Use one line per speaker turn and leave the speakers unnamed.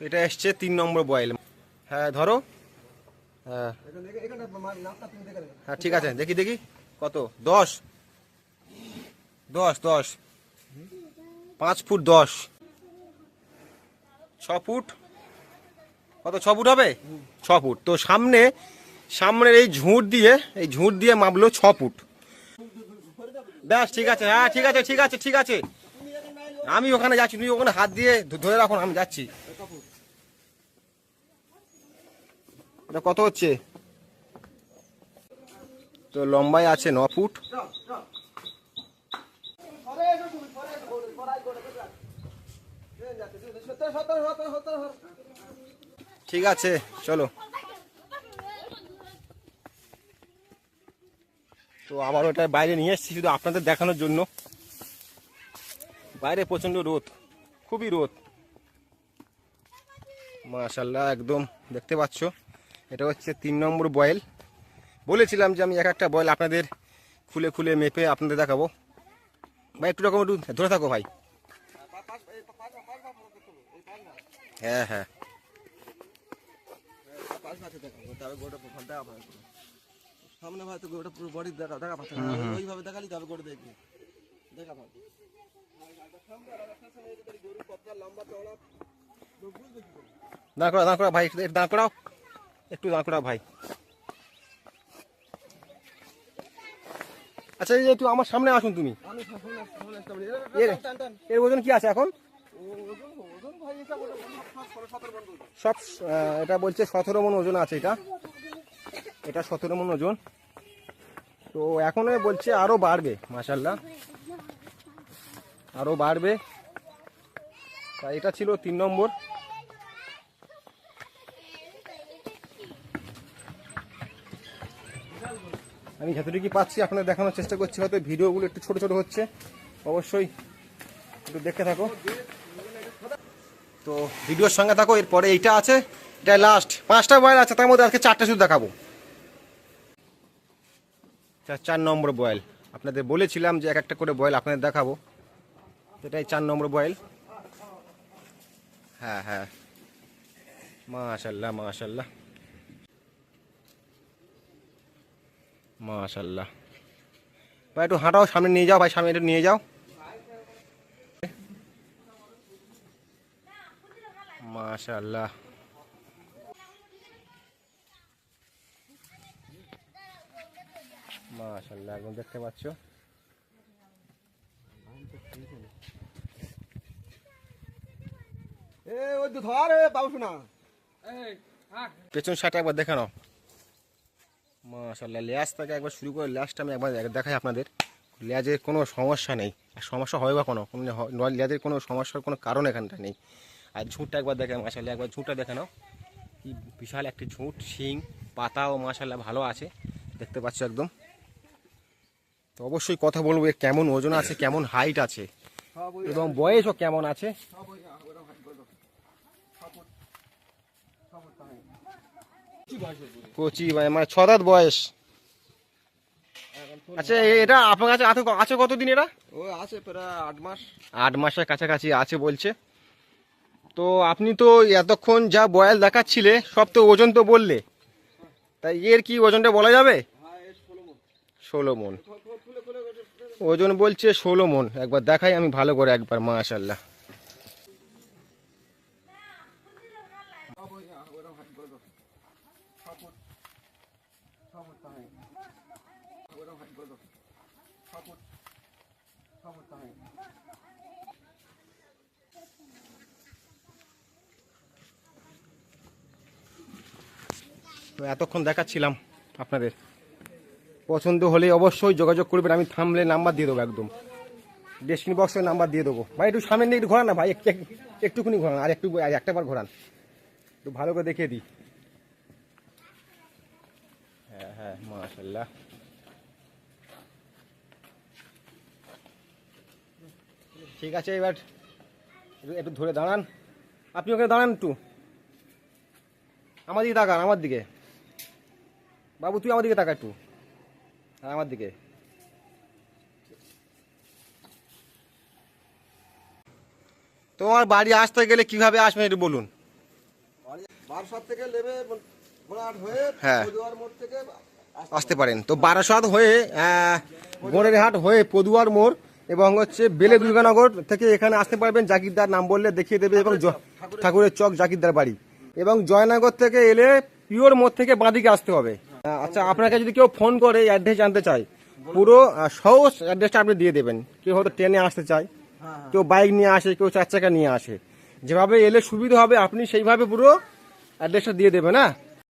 তো এটা এসছে তিন নম্বর বয়েল হ্যাঁ ধরো। হ্যাঁ। হ্যাঁ ঠিক আছে, দেখি দেখি। কত? দশ। দশ দশ। পাঁচ ফুট দশ। ছ ফুট? কত, ছ ফুট হবে? ছ ফুট। তো সামনে, সামনের এই ঝুঁট দিয়ে, এই ঝুঁট দিয়ে মাপলো ছ ফুট। ব্যাস, ঠিক আছে। হ্যাঁ ঠিক আছে ঠিক আছে ঠিক আছে। আমি ওখানে যাচ্ছি। তুমি ওখানে হাত দিয়ে ধরে রাখুন আমি যাচ্ছি। এটা কত হচ্ছে? তো লম্বায় আছে ন ফুট। ঠিক আছে, চলো। তো আবার ওটা বাইরে নিয়ে এসেছি, শুধু আপনাদের দেখানোর জন্য। বাইরে প্রচণ্ড রোদ, খুবই রোদ। মাশাল্লাহ, একদম, দেখতে পাচ্ছ। এটা হচ্ছে তিন নম্বর বয়েল। বলেছিলাম যে আমি এক একটা বয়েল আপনাদের খুলে খুলে মেপে আপনাদের দেখাবো। ভাই একটু রকম একটু ধরে থাকো ভাই। হ্যাঁ হ্যাঁ।
সামনে ভাই তো গোটা পুরো বডি দেখা দেখা পাচ্ছে ওইভাবে দেখালি তবে গোটা দেখবি। দেখা পাবে
দাঁড় করা দাঁড় করা ভাই দাঁড় করাও। একটু দাঁড় ভাই। আচ্ছা এই যে একটু আমার সামনে আসুন তুমি। এর ওজন কি আছে এখন? সব এটা বলছে সতেরো মন ওজন আছে এটা। এটা সতেরো মন ওজন। তো এখন বলছে আরও বাড়বে মাসাল্লাহ আরও বাড়বে। তা এটা ছিল তিন নম্বর। আমি যতটুকু পাচ্ছি আপনাদের দেখানোর চেষ্টা করছি, হয়তো ভিডিওগুলো একটু ছোট ছোট হচ্ছে। অবশ্যই একটু দেখতে থাকো। তো ভিডিওর সঙ্গে থাকো, এরপরে এইটা আছে, এটা লাস্ট পাঁচটা বয়েল আছে, তার মধ্যে আজকে চারটে শুধু দেখাবো। চার চার নম্বর বয়েল। আপনাদের বলেছিলাম যে এক একটা করে বয়েল আপনাদের দেখাবো। এটাই চার নম্বর বয়েল। হ্যাঁ হ্যাঁ। মাশাল্লাহ মাশাল্লাহ। মাশাল্লাহ ভাই একটু হাঁটাও সামনে নিয়ে যাও ভাই সামনে একটু নিয়ে যাও। মাশাল্লাহ মাশাল্লাহ একদম দেখতে পাচ্ছ?
এ ওই তো ধর শোনা।
পেছন সাইডে একবার দেখে নাও। মাশাল্লাহ ল্যাজ থেকে একবার শুরু করে ল্যাজটা আমি একবার দেখাই আপনাদের। ল্যাজের কোনো সমস্যা নেই। আর সমস্যা হয় বা কোনো? ল্যাজের কোনো সমস্যার কোনো কারণ এখানটা নেই। আর ঝুঁটটা একবার দেখে মাশাল্লাহ একবার ঝুঁটটা দেখে নাও। কি বিশাল একটি ঝুঁট, শিং, পাতাও মাশাল্লাহ ভালো আছে। দেখতে পাচ্ছ একদম। তো অবশ্যই কথা বলব এর কেমন ওজন আছে, কেমন হাইট আছে, এবং বয়সও কেমন আছে। কচি মানে মানে ছ দাঁত বয়স। আচ্ছা এটা আপনার কাছে আছে আছে কতদিন এটা?
ও আছে প্রায় আট মাস।
আট মাসের কাছাকাছি আছে বলছে। তো আপনি তো এতক্ষণ যা বয়াল দেখাচ্ছিলে সব তো ওজন তো বললে। তাই এর কি ওজনটা বলা যাবে?
হ্যাঁ ষোলো মন।
ওজন বলছে ষোলো মন। একবার দেখাই আমি ভালো করে একবার মাশাল্লাহ তো এতক্ষণ দেখাচ্ছিলাম আপনাদের। পছন্দ হলে অবশ্যই যোগাযোগ করবেন, আমি থামলে নাম্বার দিয়ে দেবো একদম। ডেস্টিনি বক্সের নাম্বার দিয়ে দেবো। ভাই, একটু সামনে নিয়ে একটু ঘোরান না, ভাই, একটু, একটু- একটুখানি ঘোরান, আর একটু, আর একটা বার ঘোরান। একটু ভালো করে দেখিয়ে দিই। হ্যাঁ হ্যাঁ মাশাল্লাহ ঠিক আছে এবার একটু- ধরে দাঁড়ান। আপনি ওখানে দাঁড়ান একটু। আমার দিকে তাকান আমার দিকে। বাবু তুই আমার দিকে তাকা একটু। আর আমার দিকে। তোমার বাড়ি আসতে গেলে কীভাবে আসবেন একটু বলুন।
বারাসাত থেকে নেবে হয়ে
হ্যাঁ।
মোড় থেকে আসতে
পারেন। তো বারাসাত হয়ে গোড়ের হাট হয়ে পদুয়ার মোড় এবং হচ্ছে বেলে দুর্গানগর থেকে এখানে আসতে পারবেন জাকিরদার নাম বললে দেখিয়ে দেবে এবং ঠাকুরের চক জাকিরদার বাড়ি। এবং জয়নগর থেকে এলে পিওর মোড় থেকে বাঁদিকে আসতে হবে। আচ্ছা আপনাকে যদি কেউ ফোন করে অ্যাড্রেস জানতে চায়, পুরো সহজ অ্যাড্রেসটা আপনি দিয়ে দেবেন। কেউ হয়তো ট্রেনে আসতে চায়, কেউ বাইক নিয়ে আসে, কেউ চার চাকা নিয়ে আসে। যেভাবে এলে সুবিধা হবে, আপনি সেইভাবে পুরো অ্যাড্রেসটা দিয়ে দেবেন হ্যাঁ?